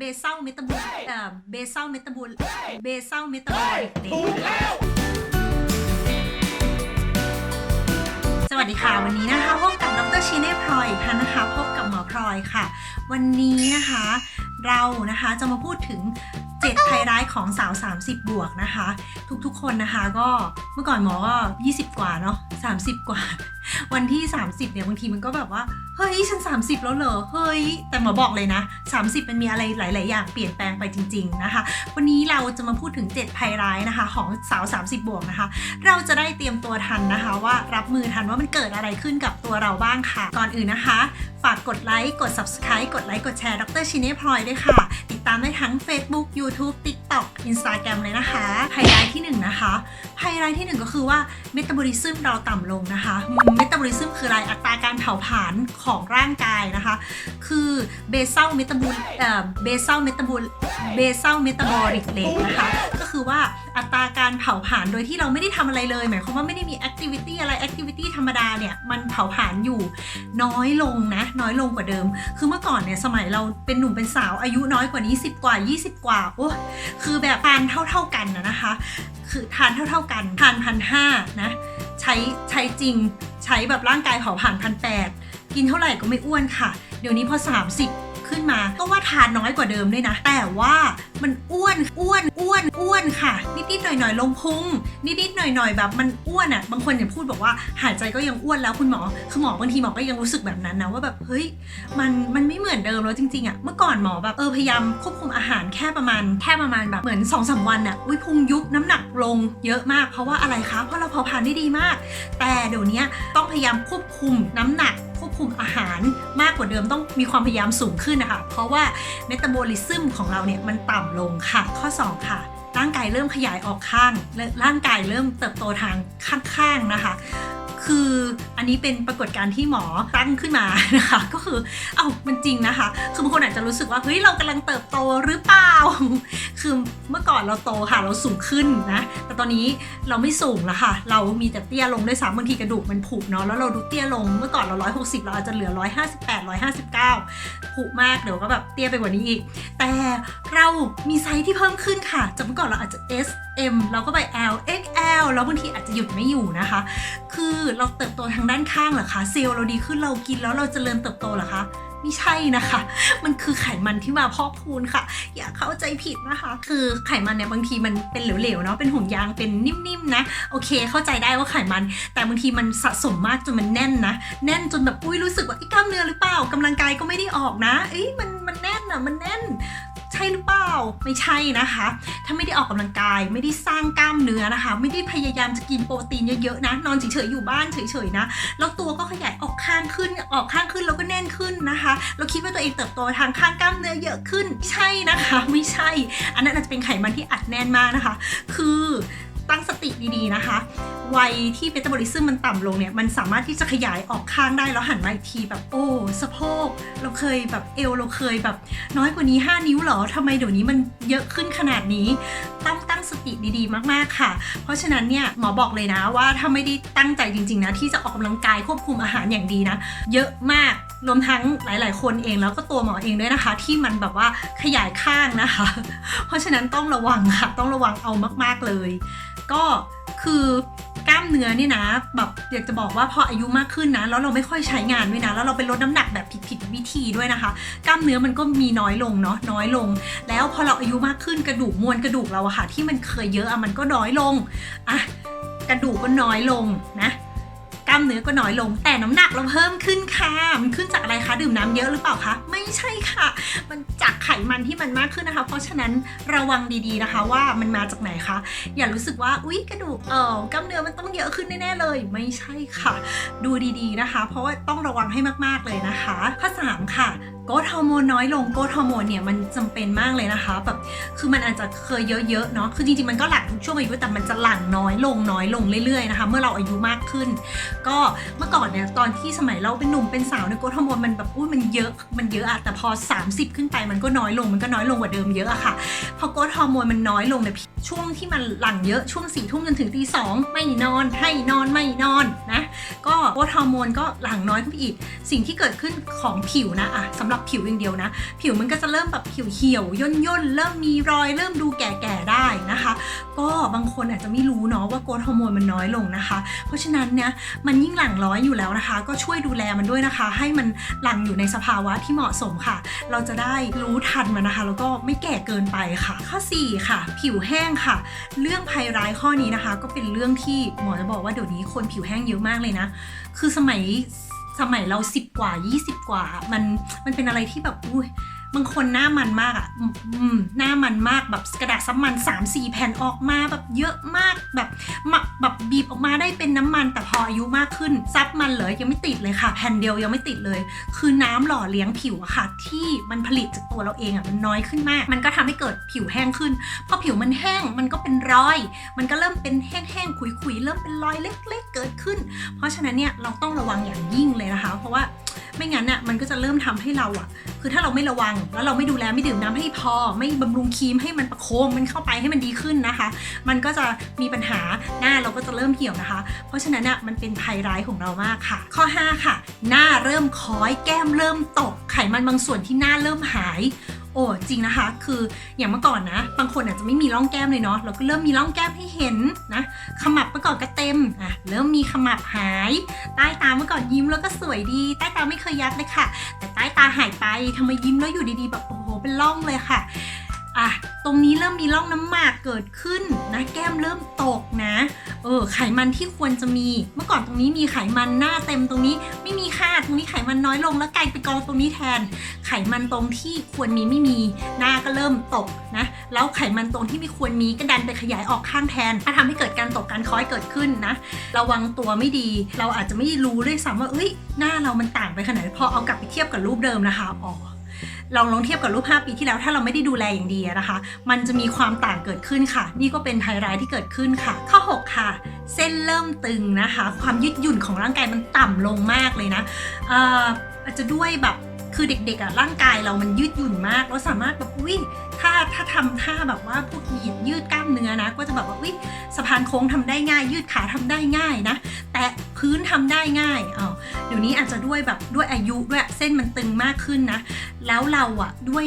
เบซัลเมตาบอลเอ่อเบซัลเมตาบอลเบซัลเมตาบอลิกเดสวัสดีค่ะ วันนี้นะคะพบกับดรชิเน่พลอยอีกครั้งนะคะ พบกับหมอพลอยค่ะ วันนี้นะคะ เรานะคะจะมาพูดถึง7ภัยร้ายของสาว 30 บวกนะคะ ทุกๆคนนะคะก็เมื่อก่อนหมอก็ 20 กว่าเนาะ30 กว่า วันที่ 30เนี่ยบางทีมันก็แบบว่า เฮ้ยฉัน 30 แล้วเหรอเฮ้ยแต่หมอบอกเลยนะ 30 มันมีอะไรหลาย ๆ อย่างเปลี่ยนแปลงไปจริง ๆ นะคะ วันนี้เราจะมาพูดถึง 7 ภัยร้ายนะคะ ของสาว 30 บวกนะคะ เราจะได้เตรียมตัวทันนะคะ ว่ารับมือทันว่ามันเกิดอะไรขึ้นกับตัวเราบ้างค่ะ ก่อนอื่นนะคะ ฝากกดไลค์กด subscribe กดไลค์กดแชร์ดรชินเน่พลอยด้วยค่ะ ติดตามได้ทั้ง Facebook YouTube TikTok Instagram เลยนะคะภัยร้ายที่หนึ่งนะคะภัยร้ายที่หนึ่งก็คือว่าเมตาบอลิซึมเราต่ำลงนะคะเมตาบอลิซึมคืออะไรอัตราการเผาผลาญของร่างกายนะคะ คือเบซัลเมตาบอลเบซัลเมตาบอลเบซัลเมตาบอลิกเลนะคะ ก็คือว่าอัตราการเผาผลาญโดยที่เราไม่ได้ทำอะไรเลย หมายความว่าไม่ได้มีแอคทิวิตี้อะไรแอคทิวิตี้ธรรมดาเนี่ยมันเผาผลาญอยู่น้อยลงนะ น้อยลงกว่าเดิม คือเมื่อก่อนเนี่ยสมัยเราเป็นหนุ่มเป็นสาวอายุน้อยกว่านี้ 10 กว่า 20 กว่าโอ้คือแบบทานเท่า ๆกันนะนะคะ คือทานเท่า ๆกันทานพันห้านะใช้ใช้จริงใช้แบบร่างกายเผาผ่านพันแปด กินเท่าไหร่ก็ไม่อ้วนค่ะ เดี๋ยวนี้พอ 30 ขึ้นมาก็ว่าทานน้อยกว่าเดิมด้วยนะ แต่ว่ามันอ้วนอ้วนอ้วนอ้วนค่ะ นิดๆหน่อยๆลงพุงนิดๆหน่อยๆแบบมันอ้วนอะ่ะบางคนอย่างพูดบอกว่าหายใจก็ยังอ้วนแล้วคุณหมอคือหมอบางทีหมอก็ยังรู้สึกแบบนั้นนะว่าแบบเฮ้ยมันมันไม่เหมือนเดิมแล้วจริงๆอะ่ะเมื่อก่อนหมอแบบเออพยายามควบคุมอาหารแค่ประมาณแค่ประมาณแบบเหมือน2อสวันอะ่ะอุ้ยพุงยุบน้ำหนักลงเยอะมากเพราะว่าอะไรคะเพราะเราเผาผลาญได้ดีมาก แต่เดี๋ยวนี้ต้องพยายามควบคุมน้ำหนัก ควบคุมอาหารมากกว่าเดิมต้องมีความพยายามสูงขึ้นนะคะ เพราะว่าเมตาบอลิซึมของเราเนี่ยมันต่ำลงค่ะ ข้อ 2 ค่ะ ร่างกายเริ่มขยายออกข้าง ร่างกายเริ่มเติบโตทางข้างๆนะคะ คืออันนี้เป็นปรากฏการณ์ที่หมอตั้งขึ้นมานะคะ ก็คือเอ้ามันจริงนะคะ คือบางคนอาจจะรู้สึกว่าเฮ้ยเรากำลังเติบโตหรือเปล่า คือเมื่อก่อนเราโตค่ะเราสูงขึ้นนะ แต่ตอนนี้เราไม่สูงแล้วค่ะ เรามีแต่เตี้ยลงด้วยซ้ำบางทีกระดูกมันผุเนาะแล้วเราดูเตี้ยลงเมื่อก่อนเรา160เราอาจจะเหลือ158 159ผุมากเดี๋ยวก็แบบเตี้ยไปกว่านี้อีก แต่เรามีไซส์ที่เพิ่มขึ้นค่ะจากเมื่อก่อนเราอาจจะ S M เราก็ไป L XL แล้วบางทีอาจจะหยุดไม่อยู่นะคะ คือเราเติบโตทางด้านข้างเหรอคะ เซลล์เราดีขึ้นเรากินแล้วเราจเจริญเติบโตเหรอคะ ไม่ใช่นะคะ มันคือไขมันที่มาพอกพูนค่ะ อย่าเข้าใจผิดนะคะ คือไขมันเนี่ยบางทีมันเป็นเหลวๆเนาะ เป็นห่วงยาง เป็นนิ่มๆนะ โอเค เข้าใจได้ว่าไขมัน แต่บางทีมันสะสมมากจนมันแน่นนะ แน่นจนแบบอุ้ยรู้สึกว่าไอ้กล้ามเนื้อหรือเปล่ากำลังกายก็ไม่ได้ออกนะ เอ้ยมันมันแน่นอะมันแน่น ใช่หรือเปล่า ไม่ใช่นะคะ ถ้าไม่ได้ออกกำลังกาย ไม่ได้สร้างกล้ามเนื้อนะคะ ไม่ได้พยายามจะกินโปรตีนเยอะๆนะ นอนเฉยๆอยู่บ้านเฉยๆนะ แล้วตัวก็ขยายออกข้างขึ้น ออกข้างขึ้นแล้วก็แน่นขึ้นนะคะ เราคิดว่าตัวเองเติบโตทางข้างกล้ามเนื้อเยอะขึ้นไม่ใช่นะคะ ไม่ใช่ อันนั้นอาจจะเป็นไขมันที่อัดแน่นมากนะคะ คือตั้งสติดีๆนะคะ วัยที่เมตาบอลิซึมมันต่ำลงเนี่ยมันสามารถที่จะขยายออกข้างได้แล้วหันมาอีกทีแบบโอ้สะโพกเราเคยแบบเอวเราเคยแบบ น้อยกว่านี้ 5 นิ้วหรอทำไมเดี๋ยวนี้มันเยอะขึ้นขนาดนี้ต้องตั้งสติดีๆ มากๆค่ะ เพราะฉะนั้นเนี่ยหมอบอกเลยนะว่าถ้าไม่ได้ตั้งใจจริงๆนะที่จะออกกำลังกายควบคุมอาหารอย่างดีนะ เยอะมากรวมทั้งหลาย ๆ คนเองแล้วก็ตัวหมอเองด้วยนะคะ ที่มันแบบว่าขยายข้างนะคะ เพราะฉะนั้นต้องระวังค่ะ ต้องระวังเอามาก ๆ เลย ก็คือามเนื้อเนี่ยนะ แบบอยากจะบอกว่าพออายุมากขึ้นนะ แล้วเราไม่ค่อยใช้งานด้วยนะ แล้วเราไปลดน้ำหนักแบบผิดๆวิธีด้วยนะคะ กล้ามเนื้อมันก็มีน้อยลงเนาะน้อยลง แล้วพอเราอายุมากขึ้นกระดูกมวลกระดูกเราอะค่ะที่มันเคยเยอะอะมันก็น้อยลงอะกระดูกก็น้อยลงนะ ล้ามเนื้อก็น้อยลง แต่น้ำหนักเราเพิ่มขึ้นค่ะมันขึ้นจากอะไรคะดื่มน้ำเยอะหรือเปล่าคะไม่ใช่ค่ะ มันจากไขมันที่มันมากขึ้นนะคะ เพราะฉะนั้นระวังดีๆนะคะ ว่ามันมาจากไหนคะอย่ารู้สึกว่าอุ๊ยกระดูกเออกล้ามเนื้อมันต้องเยอะขึ้นแน่ๆเลย ไม่ใช่ค่ะ ดูดีๆนะคะ เพราะว่าต้องระวังให้มากๆเลยนะคะ ข้อสามค่ะโกรทฮอร์โมนน้อยลงโกรทฮอร์โมนเนี่ยมันจำเป็นมากเลยนะคะแบบคือมันอาจจะเคยเยอะๆเนาะคือจริงๆมันก็หลั่งทุกช่วงอายุแต่มันจะหลั่งน้อยลงน้อยลงเรื่อยๆนะคะ เมื่อเราอายุมากขึ้น ก็เมื่อก่อนเนี่ยตอนที่สมัยเราเป็นหนุ่มเป็นสาวเนี่ยโกรทฮอร์โมนมันแบบอุ้ยมันเยอะมันเยอะอะแต่พอ 30 ขึ้นไปมันก็น้อยลงมันก็น้อยลงกว่าเดิมเยอะอะค่ะ พอโกรทฮอร์โมนมันน้อยลงเนี่ยช่วงที่มันหลั่งเยอะช่วงสี่ทุ่มจนถึงตีสองไม่นอนให้นอนไม่นอนนะก็โกรทฮอร์โมนก็หลั่งน้อยขึ้นไปอีก สิ่งที่เกิดขึ้นของผิวนะอะสำหรับรับผิวอย่างเดียวนะ ผิวมันก็จะเริ่มแบบผิวเหี่ยวย่นย่นๆเริ่มมีรอย เริ่มดูแก่ๆได้นะคะ ก็บางคนอาจจะไม่รู้เนาะว่าโกรทฮอร์โมนมันน้อยลงนะคะ เพราะฉะนั้นเนี่ยมันยิ่งหลั่งร้อยอยู่แล้วนะคะ ก็ช่วยดูแลมันด้วยนะคะ ให้มันหลั่งอยู่ในสภาวะที่เหมาะสมค่ะ เราจะได้รู้ทันมันนะคะ แล้วก็ไม่แก่เกินไปค่ะ ข้อ 4 ค่ะ ผิวแห้งค่ะ เรื่องภัยร้ายข้อนี้นะคะ ก็เป็นเรื่องที่หมอจะบอกว่าเดี๋ยวนี้คนผิวแห้งเยอะมากเลยนะ คือสมัย สมัยเราสิบกว่ายี่สิบกว่า มันมันเป็นอะไรที่แบบอุ้ย บางคนหน้ามันมากอะอืมหน้ามันมากแบบกระดาษซับมัน3-4แผ่นออกมาแบบเยอะมากแบบมาแบบบีบออกมาได้เป็นน้ำมันแต่พออายุมากขึ้น ซับมันเลยยังไม่ติดเลยค่ะ แผ่นเดียวยังไม่ติดเลย คือน้ำหล่อเลี้ยงผิวอะค่ะ ที่มันผลิตจากตัวเราเองอะมันน้อยขึ้นมาก มันก็ทำให้เกิดผิวแห้งขึ้นพอผิวมันแห้งมันก็เป็นรอย มันก็เริ่มเป็นแห้งๆขุยๆเริ่มเป็นรอยเล็ก ๆ เกิดขึ้น เพราะฉะนั้นเนี่ยเราต้องระวังอย่างยิ่งเลยนะคะ เพราะว่า ไม่งั้นน่ะมันก็จะเริ่มทำให้เราอะคือถ้าเราไม่ระวัง แล้วเราไม่ดูแลไม่ดื่มน้ำให้พอ ไม่บำรุงครีมให้มันประโคมมันเข้าไปให้มันดีขึ้นนะคะ มันก็จะมีปัญหาหน้าเราก็จะเริ่มเหี่ยวนะคะ เพราะฉะนั้นน่ะมันเป็นภัยร้ายของเรามากค่ะ ข้อ 5 ค่ะ หน้าเริ่มคล้อยแก้มเริ่มตกไขมันบางส่วนที่หน้าเริ่มหาย โอ้จริงนะคะ คืออย่างเมื่อก่อนนะ บางคนอาจจะไม่มีร่องแก้มเลยเนาะเราก็เริ่มมีร่องแก้มให้เห็นนะขมับเมื่อก่อนก็เต็มอะเริ่มมีขมับหาย ใต้ตาเมื่อก่อนยิ้มแล้วก็สวยดี ใต้ตาไม่เคยยัดเลยค่ะ แต่ใต้ตาหายไปทำไมยิ้มแล้วอยู่ดีๆแบบโอ้โหเป็นร่องเลยค่ะอะตรงนี้เริ่มมีร่องน้ำหมากเกิดขึ้นนะแก้มเริ่มตกนะ เออไขมันที่ควรจะมี เมื่อก่อนตรงนี้มีไขมันหน้าเต็มตรงนี้ ไม่มีค่าตรงนี้ไขมันน้อยลงแล้วกลายไปกองตรงนี้แทน ไขมันตรงที่ควรมีไม่มีหน้าก็เริ่มตกนะแล้วไขมันตรงที่ไม่ควรมีก็ดันไปขยายออกข้างแทนถ้าทำให้เกิดการตกการคล้อยเกิดขึ้นนะระวังตัวไม่ดี เราอาจจะไม่รู้ด้วยซ้ำว่าเอ้ยหน้าเรามันต่างไปขนาดไหนพอเอากลับไปเทียบกับรูปเดิมนะคะอ๋อ ลองลองเทียบกับรูป 5 ปีที่แล้ว ถ้าเราไม่ได้ดูแลอย่างดีนะคะ มันจะมีความต่างเกิดขึ้นค่ะ นี่ก็เป็นภัยร้ายที่เกิดขึ้นค่ะ ข้อ 6 ค่ะ เส้นเริ่มตึงนะคะ ความยืดหยุ่นของร่างกายมันต่ำลงมากเลยนะอ่าจจะด้วยแบบคือเด็กๆอะร่างกายเรามันยืดหยุ่นมากเราสามารถแบบอุ้ยถ้าถ้าทำท่าแบบว่าพวกเหยียดยืดกล้ามเนื้อนะ ก็จะแบบว่าอุ้ยสะพานโค้งทำได้ง่าย ยืดขาทำได้ง่ายนะ แต่ พื้นทำได้ง่ายอ๋อเดี๋ยวนี้อาจจะด้วยแบบด้วยอายุด้วยเส้นมันตึงมากขึ้นนะ แล้วเราอะด้วย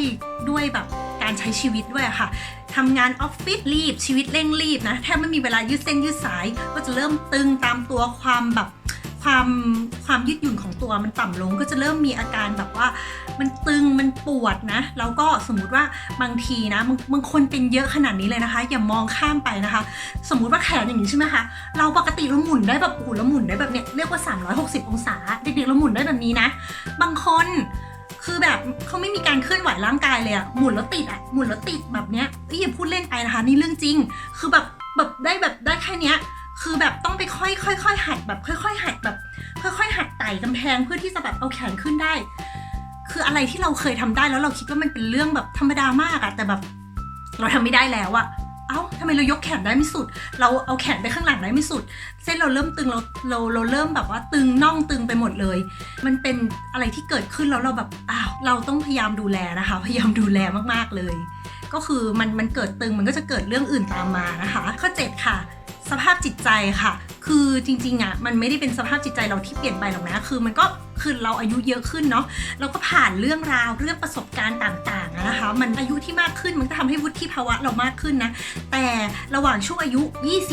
ด้วยแบบการใช้ชีวิตด้วยค่ะทำงานออฟฟิศรีบชีวิตเร่งรีบนะแทบไม่มีเวลายืดเส้นยืดสาย ก็จะเริ่มตึงตามตัวความแบบ ความความยืดหยุ่นของตัวมันต่ำลงก็จะเริ่มมีอาการแบบว่ามันตึงมันปวดนะแล้วก็สมมุติว่าบางทีนะบางคนเป็นเยอะขนาดนี้เลยนะคะ อย่ามองข้ามไปนะคะ สมมุติว่าแขนอย่างนี้ใช่ไหมคะเราปกติเราหมุนได้แบบโอ้เราหมุนได้แบบเนี้ยเรียกว่า 360 องศาเด็กๆเราหมุนได้แบบนี้นะ บางคนคือแบบเขาไม่มีการเคลื่อนไหวร่างกายเลยอะหมุนแล้วติดอะหมุนแล้วติดแบบเนี้ยเอ้ยอย่าพูดเล่นไปนะคะ นี่เรื่องจริง คือแบบแบบได้แบบได้แค่เนี้ย คือแบบต้องไปค่อยค่อยค่อยหัดแบบค่อยๆหัดแบบ ค่อยๆหัดไต่กำแพงเพื่อที่จะแบบเอาแขนขึ้นได้ คืออะไรที่เราเคยทำได้แล้วเราคิดว่ามันเป็นเรื่องแบบธรรมดามากอะแต่แบบ เราทำไม่ได้แล้วอะเอ้าทำไมเรายกแขนได้ไม่สุด เราเอาแขนไปข้างหลังได้ไม่สุด เส้นเราเริ่มตึงเราเราเราเริ่มแบบว่าตึงน่องตึงไปหมดเลย มันเป็นอะไรที่เกิดขึ้นแล้วเราแบบอ้าวเราต้องพยายามดูแลนะคะ พยายามดูแลมากๆเลย ก็คือมันมันเกิดตึงมันก็จะเกิดเรื่องอื่นตามมานะคะ ข้อ 7 ค่ะ สภาพจิตใจค่ะ คือจริงๆอะมันไม่ได้เป็นสภาพจิตใจเราที่เปลี่ยนไปหรอกนะ คือมันก็คือเราอายุเยอะขึ้นเนาะเราก็ผ่านเรื่องราวเรื่องประสบการณ์ต่างๆนะคะ มันอายุที่มากขึ้นมันก็ทำให้วุฒิภาวะเรามากขึ้นนะ แต่ระหว่างช่วงอายุ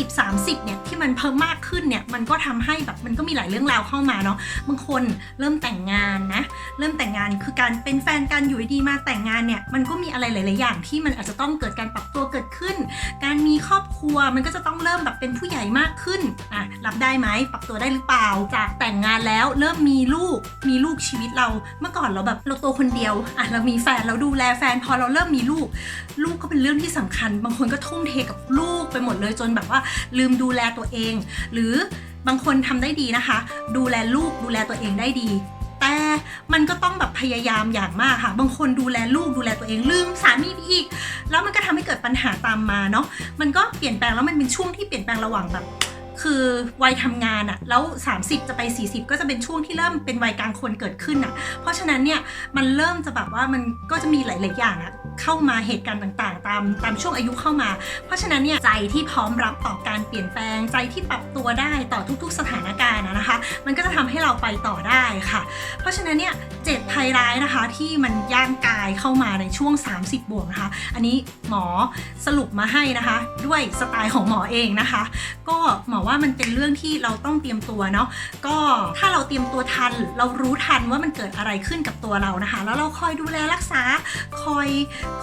20-30 เนี่ยที่มันเพิ่มมากขึ้นเนี่ยมันก็ทำให้แบบมันก็มีหลายเรื่องราวเข้ามาเนาะบางคนเริ่มแต่งงานนะเริ่มแต่งงานคือการเป็นแฟนกันอยู่ดีๆมาแต่งงานเนี่ยมันก็มีอะไรหลาย ๆ อย่างที่มันอาจจะต้องเกิดการปรับตัวเกิดขึ้น การมีครอบครัวมันก็จะต้องเริ่มแบบเป็นผู้ใหญ่มากขึ้นอะรับได้ไหมปรับตัวได้หรือเปล่า จากแต่งงานแล้วเริ่มมีลูกมีลูกชีวิตเราเมื่อก่อนเราแบบเราตัวคนเดียวอะเรามีแฟนเราดูแลแฟนพอเราเริ่มมีลูก ลูกก็เป็นเรื่องที่สำคัญ บางคนก็ทุ่มเทกับลูกไปหมดเลยจนแบบว่า ลืมดูแลตัวเอง หรือบางคนทำได้ดีนะคะ ดูแลลูกดูแลตัวเองได้ดีแต่มันก็ต้องแบบพยายามอย่างมากค่ะ บางคนดูแลลูกดูแลตัวเองลืมสามีไปอีก แล้วมันก็ทำให้เกิดปัญหาตามมาเนาะ มันก็เปลี่ยนแปลงแล้วมันเป็นช่วงที่เปลี่ยนแปลงระหว่างแบบ คือวัยทำงานอะแล้ว 30 จะไป 40 ก็จะเป็นช่วงที่เริ่มเป็นวัยกลางคนเกิดขึ้นอะเพราะฉะนั้นเนี่ยมันเริ่มจะแบบว่ามันก็จะมีหลาย ๆ อย่างอะเข้ามาเหตุการณ์ต่าง ๆ ตามตามช่วงอายุเข้ามา เพราะฉะนั้นเนี่ยใจที่พร้อมรับต่อการเปลี่ยนแปลงใจที่ปรับตัวได้ต่อทุก ๆ สถานการณ์นะคะ มันก็จะทำให้เราไปต่อได้ค่ะ เพราะฉะนั้นเนี่ยเจ็ดภัยร้ายนะคะที่มันย่างกายเข้ามาในช่วง 30 บวกนะคะ อันนี้หมอสรุปมาให้นะคะ ด้วยสไตล์ของหมอเองนะคะ ก็หมอว่ามันเป็นเรื่องที่เราต้องเตรียมตัวเนาะก็ถ้าเราเตรียมตัวทัน เรารู้ทันว่ามันเกิดอะไรขึ้นกับตัวเรานะคะ แล้วเราคอยดูแลรักษาคอย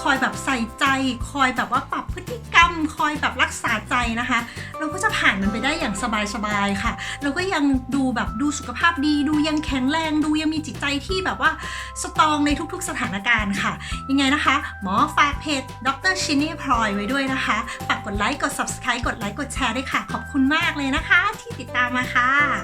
คอยแบบใส่ใจ คอยแบบว่าปรับพฤติกรรม คอยแบบรักษาใจนะคะ เราก็จะผ่านมันไปได้อย่างสบายๆค่ะ เราก็ยังดูแบบดูสุขภาพดี ดูยังแข็งแรงดูยังมีจิตใจที่แบบว่าสตรองในทุกๆสถานการณ์ค่ะ ยังไงนะคะ หมอฝากเพจดรชินนี่พลอยไว้ด้วยนะคะฝากกดไลค์กด subscribe กดไลค์กดแชร์ด้วยค่ะ ขอบคุณมากเลยนะคะ ที่ติดตามมาค่ะ